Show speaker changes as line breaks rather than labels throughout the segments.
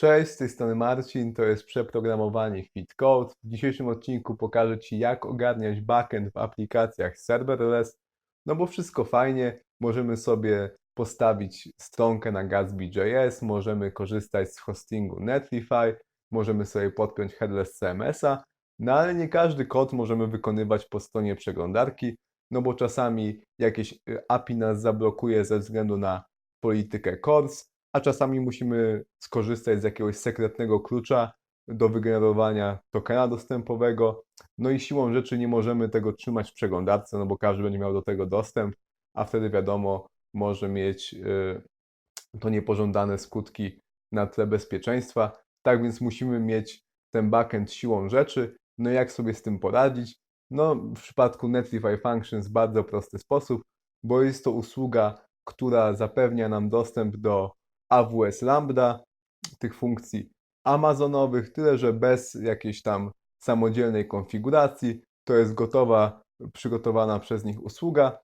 Cześć, z tej strony Marcin, to jest przeprogramowanie Fit Code. W dzisiejszym odcinku pokażę Ci, jak ogarniać backend w aplikacjach serverless. No bo wszystko fajnie, możemy sobie postawić stronkę na Gatsby.js, możemy korzystać z hostingu Netlify, możemy sobie podpiąć headless CMS-a, no ale nie każdy kod możemy wykonywać po stronie przeglądarki, no bo czasami jakieś y, API nas zablokuje ze względu na politykę CORS, a czasami musimy skorzystać z jakiegoś sekretnego klucza do wygenerowania tokena dostępowego. No i siłą rzeczy nie możemy tego trzymać w przeglądarce, no bo każdy będzie miał do tego dostęp, a wtedy wiadomo, może mieć y, to niepożądane skutki na tle bezpieczeństwa. Tak więc musimy mieć ten backend siłą rzeczy. No jak sobie z tym poradzić? No, w przypadku Netlify Functions bardzo prosty sposób, bo jest to usługa, która zapewnia nam dostęp do AWS Lambda, tych funkcji amazonowych, tyle że bez jakiejś tam samodzielnej konfiguracji. To jest gotowa, przygotowana przez nich usługa,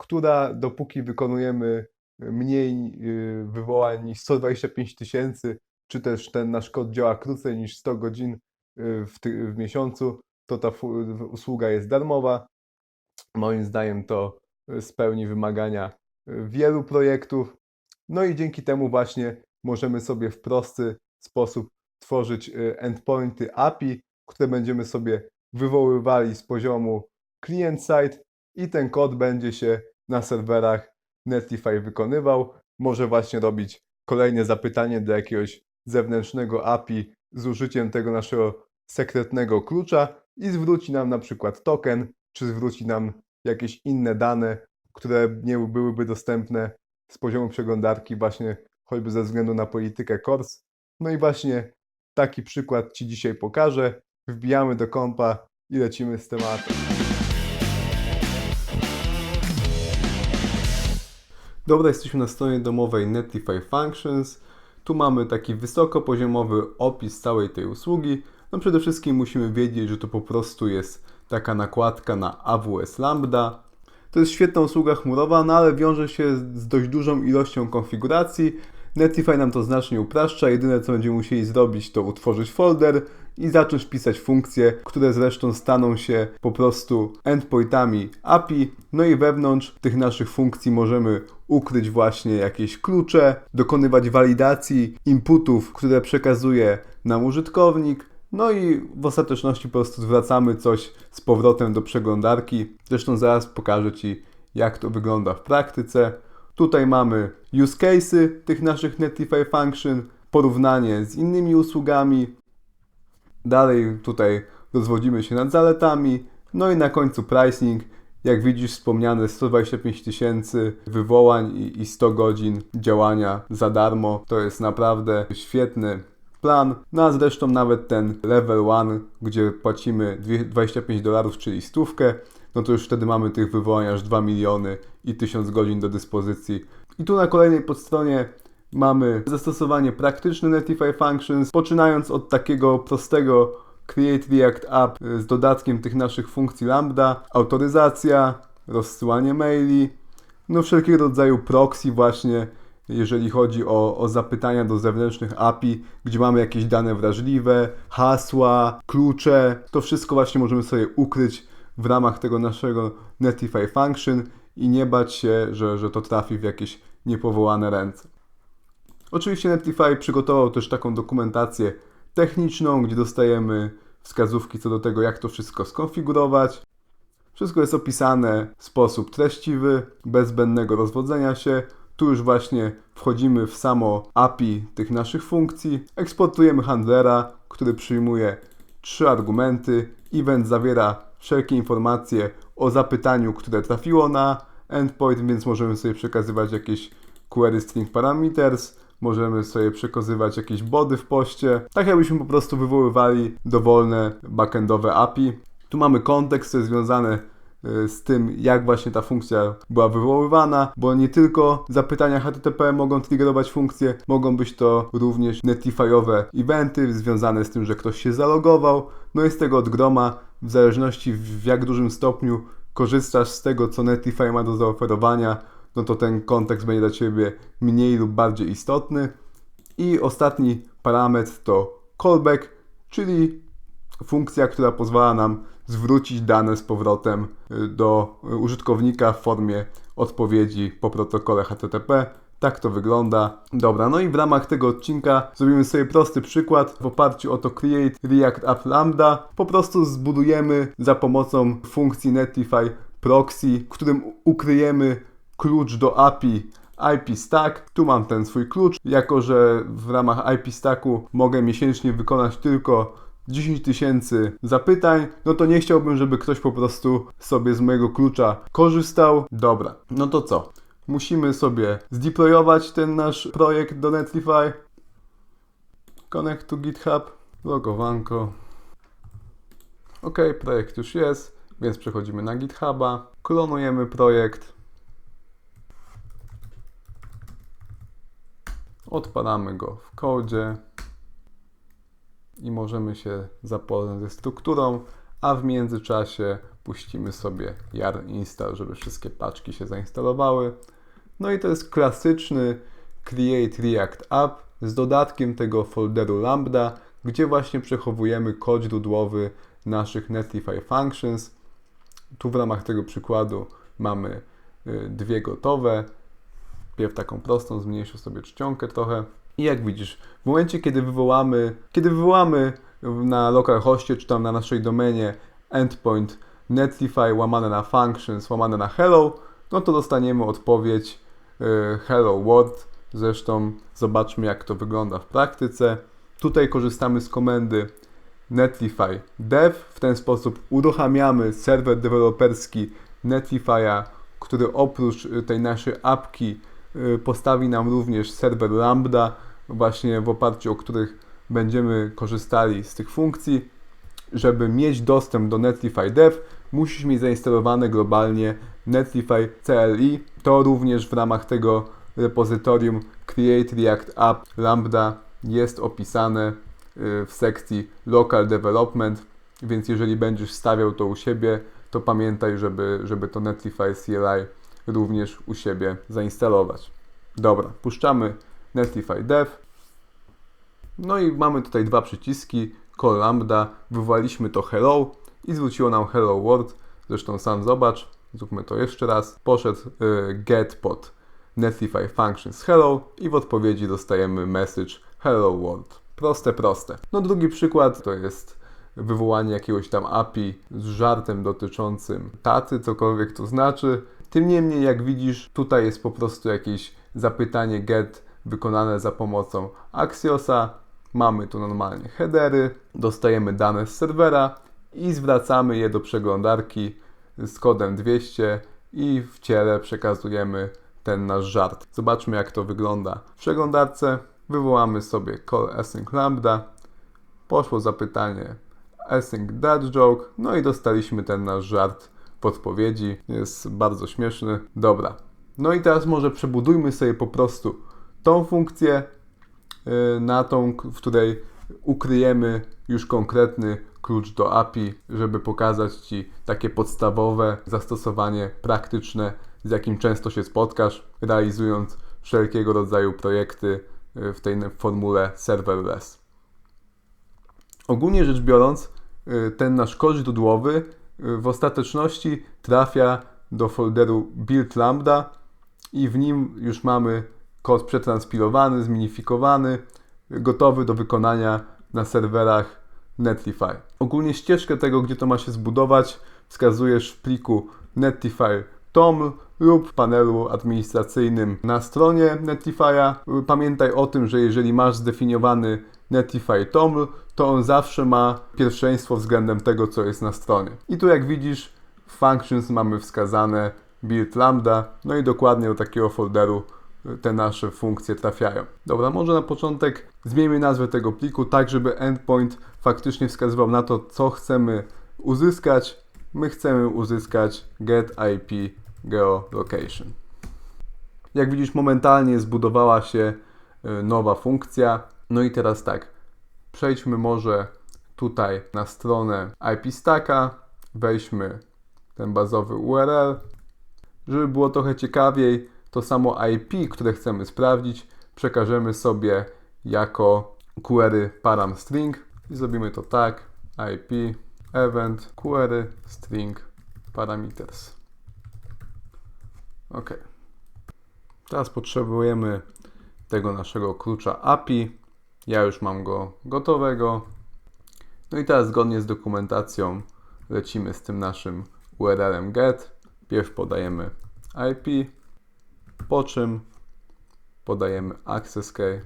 która dopóki wykonujemy mniej y, wywołań niż 125 tysięcy, czy też ten nasz kod działa krócej niż 100 godzin y, w, w miesiącu, to ta usługa jest darmowa. Moim zdaniem to y, spełni wymagania y, wielu projektów. No i dzięki temu właśnie możemy sobie w prosty sposób tworzyć y, endpointy API, które będziemy sobie wywoływali z poziomu client-side i ten kod będzie się na serwerach Netlify wykonywał. Może właśnie robić kolejne zapytanie do jakiegoś zewnętrznego API z użyciem tego naszego sekretnego klucza i zwróci nam na przykład token, czy zwróci nam jakieś inne dane, które nie byłyby dostępne z poziomu przeglądarki właśnie choćby ze względu na politykę CORS. No i właśnie taki przykład Ci dzisiaj pokażę. Wbijamy do kompa i lecimy z tematem. Dobra, jesteśmy na stronie domowej Netlify Functions. Tu mamy taki wysokopoziomowy opis całej tej usługi. No przede wszystkim musimy wiedzieć, że to po prostu jest taka nakładka na AWS Lambda. To jest świetna usługa chmurowa, no ale wiąże się z dość dużą ilością konfiguracji. Netlify nam to znacznie upraszcza. Jedyne co będziemy musieli zrobić to utworzyć folder i zacząć pisać funkcje, które zresztą staną się po prostu endpointami API. No i wewnątrz tych naszych funkcji możemy ukryć właśnie jakieś klucze, dokonywać walidacji inputów, które przekazuje nam użytkownik. No i w ostateczności po prostu zwracamy coś z powrotem do przeglądarki. Zresztą zaraz pokażę Ci, jak to wygląda w praktyce. Tutaj mamy use cases tych naszych Netlify Function, porównanie z innymi usługami. Dalej tutaj rozwodzimy się nad zaletami. No i na końcu pricing. Jak widzisz, wspomniane 125 tysięcy wywołań i, i 100 godzin działania za darmo. To jest naprawdę świetny plan. No a zresztą nawet ten level 1, gdzie płacimy dwie- 25 dolarów, czyli stówkę, no to już wtedy mamy tych wywołań aż 2 miliony i 1000 godzin do dyspozycji. I tu na kolejnej podstronie mamy zastosowanie praktyczne Netlify Functions, poczynając od takiego prostego Create React App z dodatkiem tych naszych funkcji Lambda, autoryzacja, rozsyłanie maili, no wszelkiego rodzaju proxy właśnie, jeżeli chodzi o, o zapytania do zewnętrznych API, gdzie mamy jakieś dane wrażliwe, hasła, klucze, to wszystko właśnie możemy sobie ukryć w ramach tego naszego Netlify Function i nie bać się, że, że to trafi w jakieś niepowołane ręce. Oczywiście Netlify przygotował też taką dokumentację techniczną, gdzie dostajemy wskazówki co do tego, jak to wszystko skonfigurować. Wszystko jest opisane w sposób treściwy, bez zbędnego rozwodzenia się. Tu już właśnie wchodzimy w samo API tych naszych funkcji. Eksportujemy handlera, który przyjmuje trzy argumenty. Event zawiera wszelkie informacje o zapytaniu, które trafiło na endpoint, więc możemy sobie przekazywać jakieś query string parameters, możemy sobie przekazywać jakieś body w poście, tak jakbyśmy po prostu wywoływali dowolne backendowe API. Tu mamy kontekst, co jest związane z tym, jak właśnie ta funkcja była wywoływana, bo nie tylko zapytania HTTP mogą triggerować funkcje, mogą być to również Netlifyowe eventy związane z tym, że ktoś się zalogował. No jest tego od groma, w zależności w jak dużym stopniu korzystasz z tego, co Netlify ma do zaoferowania, no to ten kontekst będzie dla Ciebie mniej lub bardziej istotny. I ostatni parametr to callback, czyli funkcja, która pozwala nam zwrócić dane z powrotem y, do użytkownika w formie odpowiedzi po protokole HTTP. Tak to wygląda. Dobra, no i w ramach tego odcinka zrobimy sobie prosty przykład w oparciu o to Create React App Lambda. Po prostu zbudujemy za pomocą funkcji Netlify Proxy, w którym ukryjemy klucz do API IP Stack. Tu mam ten swój klucz. Jako, że w ramach IP Stacku mogę miesięcznie wykonać tylko 10 tysięcy zapytań, no to nie chciałbym, żeby ktoś po prostu sobie z mojego klucza korzystał. Dobra, no to co? Musimy sobie zdeployować ten nasz projekt do Netlify. Connect to GitHub, logowanko. Ok, projekt już jest, więc przechodzimy na GitHuba, klonujemy projekt. Odpalamy go w kodzie i możemy się zapoznać ze strukturą, a w międzyczasie puścimy sobie yarn install, żeby wszystkie paczki się zainstalowały. No i to jest klasyczny Create React App z dodatkiem tego folderu Lambda, gdzie właśnie przechowujemy kod źródłowy naszych Netlify Functions. Tu w ramach tego przykładu mamy y, dwie gotowe. Pierw taką prostą, zmniejszę sobie czcionkę trochę. I jak widzisz, w momencie, kiedy wywołamy, kiedy wywołamy na localhoście, czy tam na naszej domenie endpoint netlify łamane na functions, łamane na hello, no to dostaniemy odpowiedź y, hello world. Zresztą zobaczmy, jak to wygląda w praktyce. Tutaj korzystamy z komendy netlify dev. W ten sposób uruchamiamy serwer deweloperski Netlify'a, który oprócz y, tej naszej apki y, postawi nam również serwer Lambda, właśnie w oparciu o których będziemy korzystali z tych funkcji. Żeby mieć dostęp do Netlify Dev, musisz mieć zainstalowane globalnie Netlify CLI. To również w ramach tego repozytorium Create React App Lambda jest opisane y, w sekcji Local Development, więc jeżeli będziesz stawiał to u siebie, to pamiętaj, żeby, żeby to Netlify CLI również u siebie zainstalować. Dobra, puszczamy Netlify Dev. No i mamy tutaj dwa przyciski, call lambda, wywołaliśmy to hello i zwróciło nam hello world. Zresztą sam zobacz, zróbmy to jeszcze raz. Poszedł y, get pod netlify functions hello i w odpowiedzi dostajemy message hello world. Proste, proste. No drugi przykład to jest wywołanie jakiegoś tam API z żartem dotyczącym taty, cokolwiek to znaczy. Tym niemniej, jak widzisz, tutaj jest po prostu jakieś zapytanie get wykonane za pomocą Axiosa. Mamy tu normalnie headery, dostajemy dane z serwera i zwracamy je do przeglądarki z kodem 200 i w ciele przekazujemy ten nasz żart. Zobaczmy jak to wygląda w przeglądarce. Wywołamy sobie call async lambda. Poszło zapytanie async that joke. No i dostaliśmy ten nasz żart w odpowiedzi. Jest bardzo śmieszny. Dobra. No i teraz może przebudujmy sobie po prostu tą funkcję y, na tą, w której ukryjemy już konkretny klucz do API, żeby pokazać Ci takie podstawowe zastosowanie praktyczne, z jakim często się spotkasz, realizując wszelkiego rodzaju projekty y, w tej formule serverless. Ogólnie rzecz biorąc, y, ten nasz kod źródłowy w ostateczności trafia do folderu build lambda i w nim już mamy kod przetranspilowany, zminifikowany, gotowy do wykonania na serwerach Netlify. Ogólnie ścieżkę tego, gdzie to ma się zbudować, wskazujesz w pliku Netlify tom lub w panelu administracyjnym na stronie Netlify'a. Pamiętaj o tym, że jeżeli masz zdefiniowany Netlify tom, to on zawsze ma pierwszeństwo względem tego, co jest na stronie. I tu jak widzisz, w functions mamy wskazane build lambda, no i dokładnie do takiego folderu te nasze funkcje trafiają. Dobra, może na początek zmieńmy nazwę tego pliku tak, żeby endpoint faktycznie wskazywał na to, co chcemy uzyskać. My chcemy uzyskać get IP geolocation. Jak widzisz, momentalnie zbudowała się y, nowa funkcja. No i teraz tak, przejdźmy może tutaj na stronę IP Stacka, weźmy ten bazowy URL. Żeby było trochę ciekawiej, to samo IP, które chcemy sprawdzić, przekażemy sobie jako query param string i zrobimy to tak IP event query string parameters. OK. Teraz potrzebujemy tego naszego klucza API. Ja już mam go gotowego. No i teraz zgodnie z dokumentacją lecimy z tym naszym URL-em get. Pierw podajemy IP, po czym podajemy access key.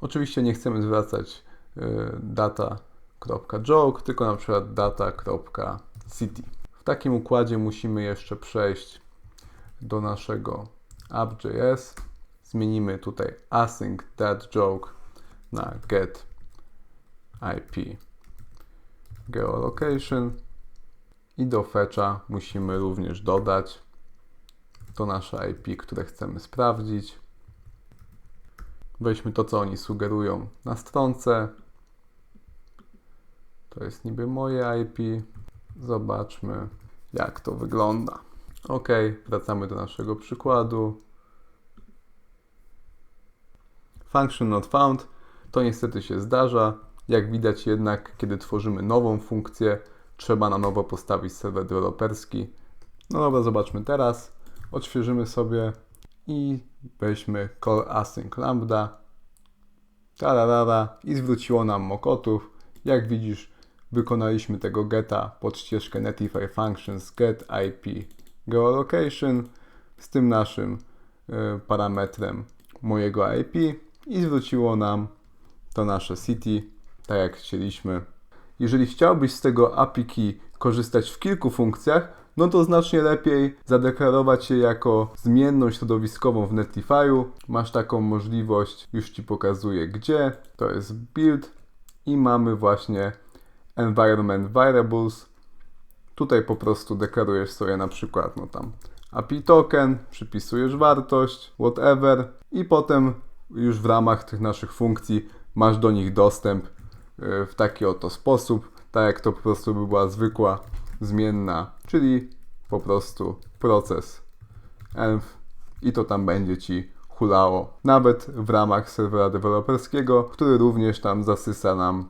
Oczywiście nie chcemy zwracać y, data.joke, tylko na przykład data.city. W takim układzie musimy jeszcze przejść do naszego app.js. Zmienimy tutaj async that joke na get IP geolocation i do fetcha musimy również dodać to nasze IP, które chcemy sprawdzić. Weźmy to, co oni sugerują na stronce. To jest niby moje IP. Zobaczmy, jak to wygląda. OK, wracamy do naszego przykładu. Function not found. To niestety się zdarza. Jak widać jednak, kiedy tworzymy nową funkcję, trzeba na nowo postawić serwer deweloperski. No dobra, zobaczmy teraz. Odświeżymy sobie i weźmy call async lambda. Tararara i zwróciło nam mokotów. Jak widzisz, wykonaliśmy tego geta pod ścieżkę Netlify Functions get IP geolocation z tym naszym y, parametrem mojego IP i zwróciło nam to nasze city, tak jak chcieliśmy. Jeżeli chciałbyś z tego API korzystać w kilku funkcjach, no to znacznie lepiej zadeklarować je jako zmienną środowiskową w Netlify'u. Masz taką możliwość, już Ci pokazuję gdzie. To jest build i mamy właśnie environment variables. Tutaj po prostu deklarujesz sobie na przykład no tam API token, przypisujesz wartość, whatever i potem już w ramach tych naszych funkcji masz do nich dostęp y, w taki oto sposób, tak jak to po prostu by była zwykła zmienna, czyli po prostu proces env i to tam będzie Ci hulało. Nawet w ramach serwera deweloperskiego, który również tam zasysa nam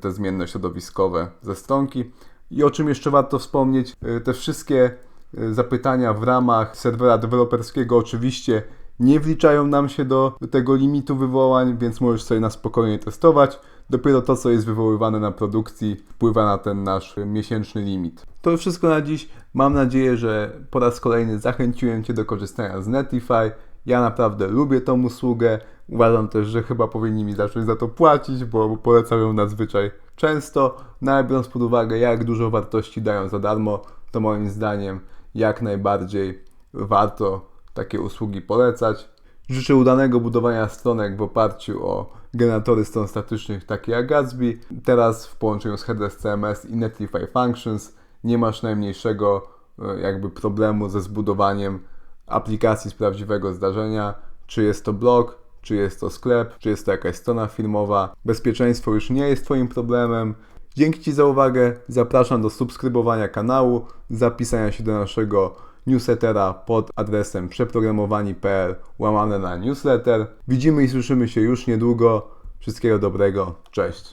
te zmienne środowiskowe ze stronki. I o czym jeszcze warto wspomnieć, y, te wszystkie y, zapytania w ramach serwera deweloperskiego oczywiście nie wliczają nam się do tego limitu wywołań, więc możesz sobie na spokojnie testować. Dopiero to, co jest wywoływane na produkcji, wpływa na ten nasz miesięczny limit. To wszystko na dziś. Mam nadzieję, że po raz kolejny zachęciłem Cię do korzystania z Netlify. Ja naprawdę lubię tą usługę. Uważam też, że chyba powinni mi zacząć za to płacić, bo polecam ją nadzwyczaj często. No ale biorąc pod uwagę, jak dużo wartości dają za darmo, to moim zdaniem jak najbardziej warto takie usługi polecać. Życzę udanego budowania stronek w oparciu o generatory stron statycznych takie jak Gatsby. Teraz w połączeniu z Headless CMS i Netlify Functions nie masz najmniejszego e, jakby problemu ze zbudowaniem aplikacji z prawdziwego zdarzenia, czy jest to blog, czy jest to sklep, czy jest to jakaś strona filmowa. Bezpieczeństwo już nie jest Twoim problemem. Dzięki Ci za uwagę. Zapraszam do subskrybowania kanału, zapisania się do naszego newslettera pod adresem przeprogramowani.pl łamane na newsletter. Widzimy i słyszymy się już niedługo. Wszystkiego dobrego. Cześć.